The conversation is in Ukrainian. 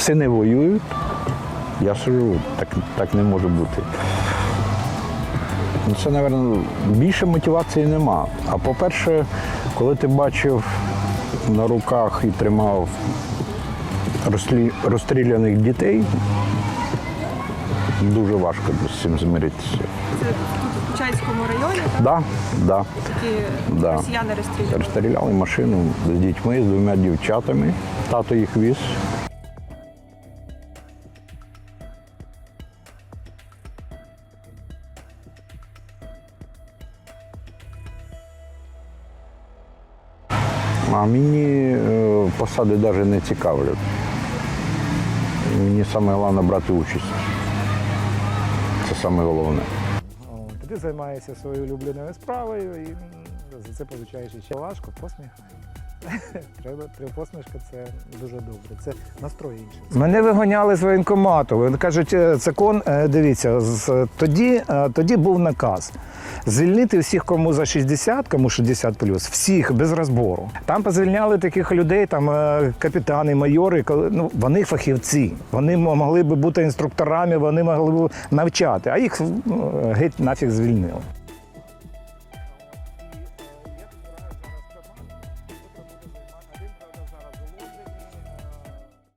сини воюють. Я сижу, так, так не може бути. Ну, Це, напевно, більше мотивації нема. А по-перше, коли ти бачив на руках і тримав розстріляних дітей, дуже важко з цим змиритися. Це тут в Почаївському районі, так? Да, да. Такі Да. росіяни розстрілювали. Розстріляли машину з дітьми, з двома дівчатами. Тато їх віз. А мені е, посади навіть не цікавлять. Мені саме головне брати участь. Це. О, Ти займаєшся своєю улюбленою справою і за це получаєш ще важко, посміхай. Треба, треба посмішка, це дуже добре. Це настрой інший. Мене виганяли з воєнкомату. Вони кажуть, е, закон, е, дивіться, з- тоді, е, тоді був наказ. Звільнити всіх, кому за 60, кому 60 всіх без розбору. Там позвільняли таких людей, там е, капітани, майори, ну вони фахівці. Вони могли би бути інструкторами, вони могли б навчати, а їх е, геть нафіг звільнили.